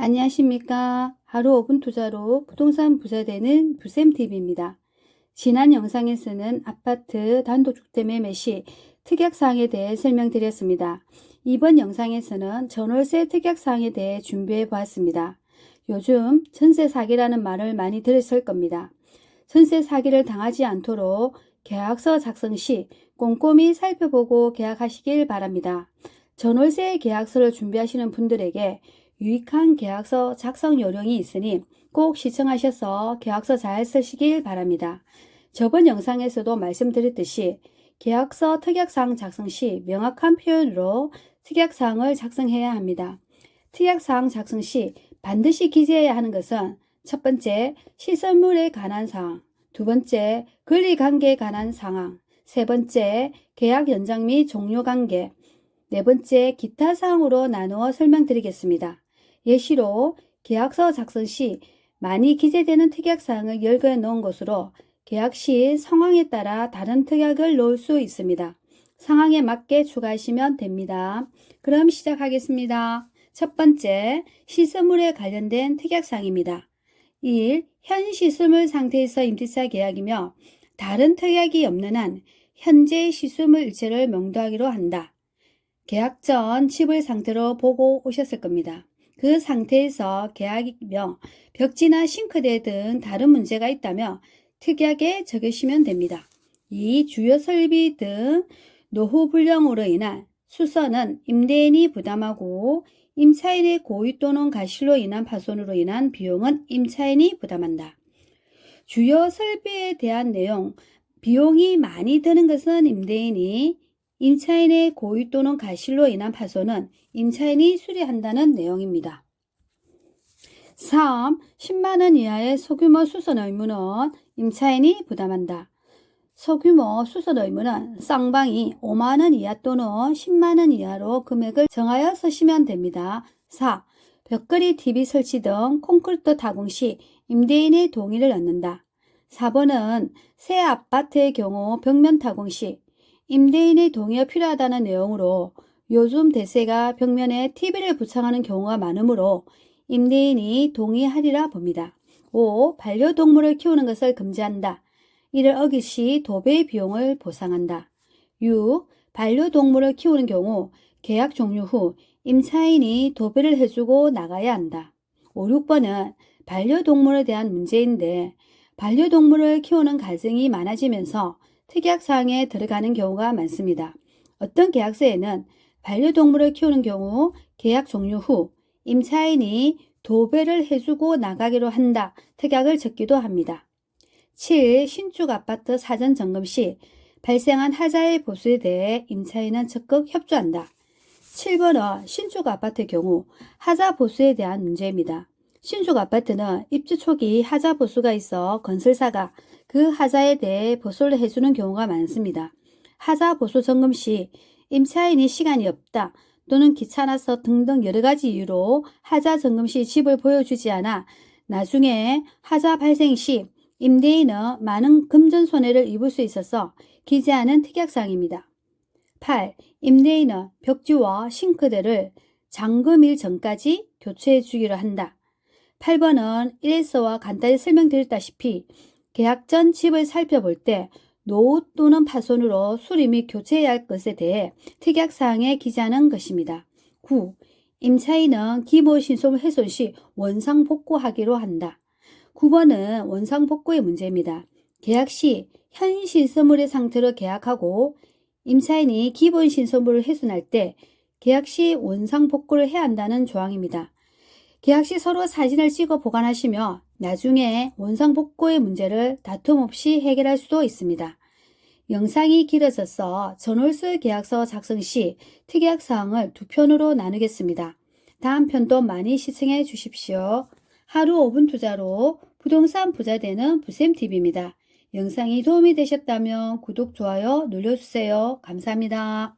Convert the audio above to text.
안녕하십니까. 하루 5분 투자로 부동산 부자 되는 부쌤TV입니다. 지난 영상에서는 아파트 단독주택매 매시 특약사항에 대해 설명드렸습니다. 이번 영상에서는 전월세 특약사항에 대해 준비해 보았습니다. 요즘 전세 사기라는 말을 많이 들으실 겁니다. 전세 사기를 당하지 않도록 계약서 작성 시 꼼꼼히 살펴보고 계약하시길 바랍니다. 전월세 계약서를 준비하시는 분들에게 유익한 계약서 작성 요령이 있으니 꼭 시청하셔서 계약서 잘 쓰시길 바랍니다. 저번 영상에서도 말씀드렸듯이 계약서 특약사항 작성 시 명확한 표현으로 특약사항을 작성해야 합니다. 특약사항 작성 시 반드시 기재해야 하는 것은 첫 번째, 시설물에 관한 사항, 두 번째, 권리관계에 관한 상황, 세 번째, 계약 연장 및 종료 관계, 네 번째, 기타 사항으로 나누어 설명드리겠습니다. 예시로 계약서 작성 시 많이 기재되는 특약사항을 열거해 놓은 것으로 계약 시 상황에 따라 다른 특약을 넣을 수 있습니다. 상황에 맞게 추가하시면 됩니다. 그럼 시작하겠습니다. 첫 번째, 시설물에 관련된 특약사항입니다. 1. 현 시설물 상태에서 임대차 계약이며 다른 특약이 없는 한 현재 시설물 일체를 명도하기로 한다. 계약 전 집을 상태로 보고 오셨을 겁니다. 그 상태에서 계약이며 벽지나 싱크대 등 다른 문제가 있다며 특약에 적으시면 됩니다. 이 주요 설비 등 노후 불량으로 인한 수선은 임대인이 부담하고 임차인의 고의 또는 가실로 인한 파손으로 인한 비용은 임차인이 부담한다. 주요 설비에 대한 내용, 비용이 많이 드는 것은 임대인이 임차인의 고의 또는 가실로 인한 파손은 임차인이 수리한다는 내용입니다. 3. 10만원 이하의 소규모 수선 의무는 임차인이 부담한다. 소규모 수선 의무는 쌍방이 5만원 이하 또는 10만원 이하로 금액을 정하여 쓰시면 됩니다. 4. 벽걸이 TV 설치 등 콘크리트 타공 시 임대인의 동의를 얻는다. 4번은 새 아파트의 경우 벽면 타공 시 임대인의 동의가 필요하다는 내용으로 요즘 대세가 벽면에 TV를 부착하는 경우가 많으므로 임대인이 동의하리라 봅니다. 5. 반려동물을 키우는 것을 금지한다. 이를 어길 시 도배의 비용을 보상한다. 6. 반려동물을 키우는 경우 계약 종료 후 임차인이 도배를 해주고 나가야 한다. 5, 6번은 반려동물에 대한 문제인데 반려동물을 키우는 가정이 많아지면서 특약사항에 들어가는 경우가 많습니다. 어떤 계약서에는 반려동물을 키우는 경우 계약 종료 후 임차인이 도배를 해주고 나가기로 한다. 특약을 적기도 합니다. 7. 신축 아파트 사전 점검 시 발생한 하자의 보수에 대해 임차인은 적극 협조한다. 7번은 신축 아파트의 경우 하자 보수에 대한 문제입니다. 신축 아파트는 입주 초기 하자 보수가 있어 건설사가 그 하자에 대해 보수를 해주는 경우가 많습니다. 하자 보수 점검 시 임차인이 시간이 없다 또는 귀찮아서 등등 여러 가지 이유로 하자 점검 시 집을 보여주지 않아 나중에 하자 발생 시 임대인은 많은 금전 손해를 입을 수 있어서 기재하는 특약사항입니다. 8. 임대인은 벽지와 싱크대를 잠금일 전까지 교체해 주기로 한다. 8번은 1에서와 간단히 설명드렸다시피 계약 전 집을 살펴볼 때 노후 또는 파손으로 수리 및 교체해야 할 것에 대해 특약사항에 기재하는 것입니다. 9. 임차인은 기본 신속 훼손 시 원상 복구하기로 한다. 9번은 원상 복구의 문제입니다. 계약 시 현 신서물의 상태로 계약하고 임차인이 기본 신서물을 훼손할 때 계약 시 원상 복구를 해야 한다는 조항입니다. 계약 시 서로 사진을 찍어 보관하시며 나중에 원상 복구의 문제를 다툼 없이 해결할 수도 있습니다. 영상이 길어져서 전월세 계약서 작성 시 특약 사항을 두 편으로 나누겠습니다. 다음 편도 많이 시청해 주십시오. 하루 5분 투자로 부동산 부자 되는 부쌤TV입니다. 영상이 도움이 되셨다면 구독, 좋아요 눌러주세요. 감사합니다.